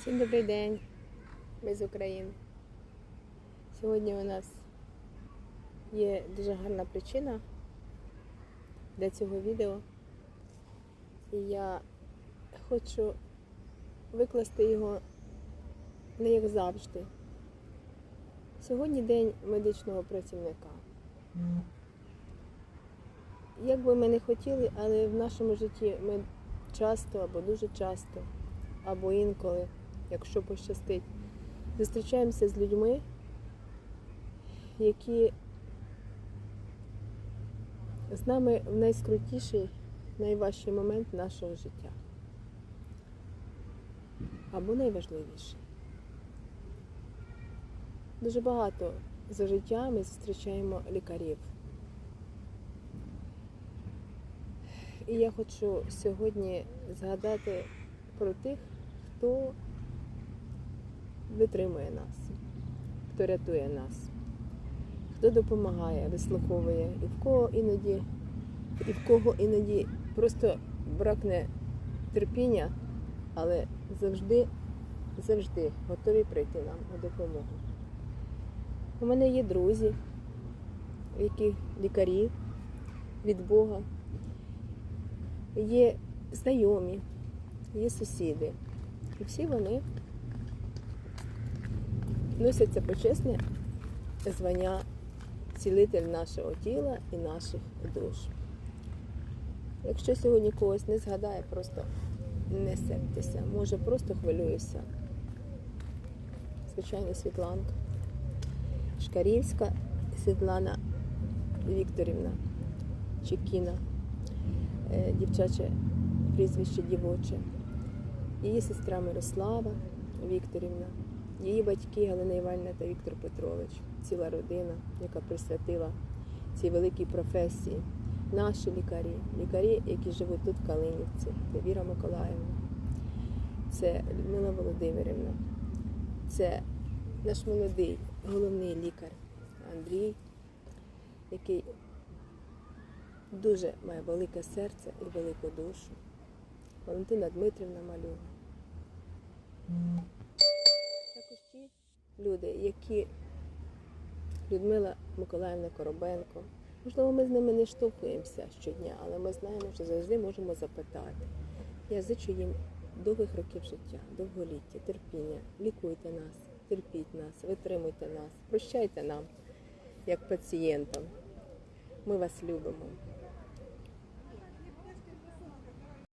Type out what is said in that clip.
Всім добрий день. Ми з України. Сьогодні у нас є дуже гарна причина для цього відео. І я хочу викласти його не як завжди. Сьогодні день медичного працівника. Як би ми не хотіли, але в нашому житті ми часто або дуже часто, або інколи, якщо пощастить, зустрічаємося з людьми, які з нами в найскрутіший, найважчий момент нашого життя. Або найважливіший. Дуже багато за життя ми зустрічаємо лікарів. І я хочу сьогодні згадати про тих, хто витримує нас, хто рятує нас, хто допомагає, вислуховує, і в кого іноді, і в кого іноді просто бракне терпіння, але завжди, завжди готові прийти нам у допомогу. У мене є друзі, які лікарі від Бога є знайомі, є сусіди. І всі вони носять це почесне звання цілитель нашого тіла і наших душ. Якщо сьогодні когось не згадає, просто не сердьтеся. Може, просто хвилююся. Звичайно, Світланка. Шкарівська Світлана Вікторівна Чекіна е, дівчаче прізвище дівоче, її сестра Мирослава Вікторівна, її батьки Галина Іванівна та Віктор Петрович, ціла родина, яка присвятила цій великій професії. Наші лікарі, лікарі, які живуть тут в Калинівці, це Віра Миколаївна, це Людмила Володимирівна, це наш молодий головний лікар Андрій, який дуже має велике серце і велику душу. Валентина Дмитрівна Малюга. Ті люди, які Людмила Миколаївна Коробенко. Можливо, ми з ними не штовхуємося щодня, але ми знаємо, що завжди можемо запитати. Я зичу їм довгих років життя, довголіття, терпіння. Лікуйте нас, терпіть нас, витримуйте нас, прощайте нам, як пацієнтам. Ми вас любимо.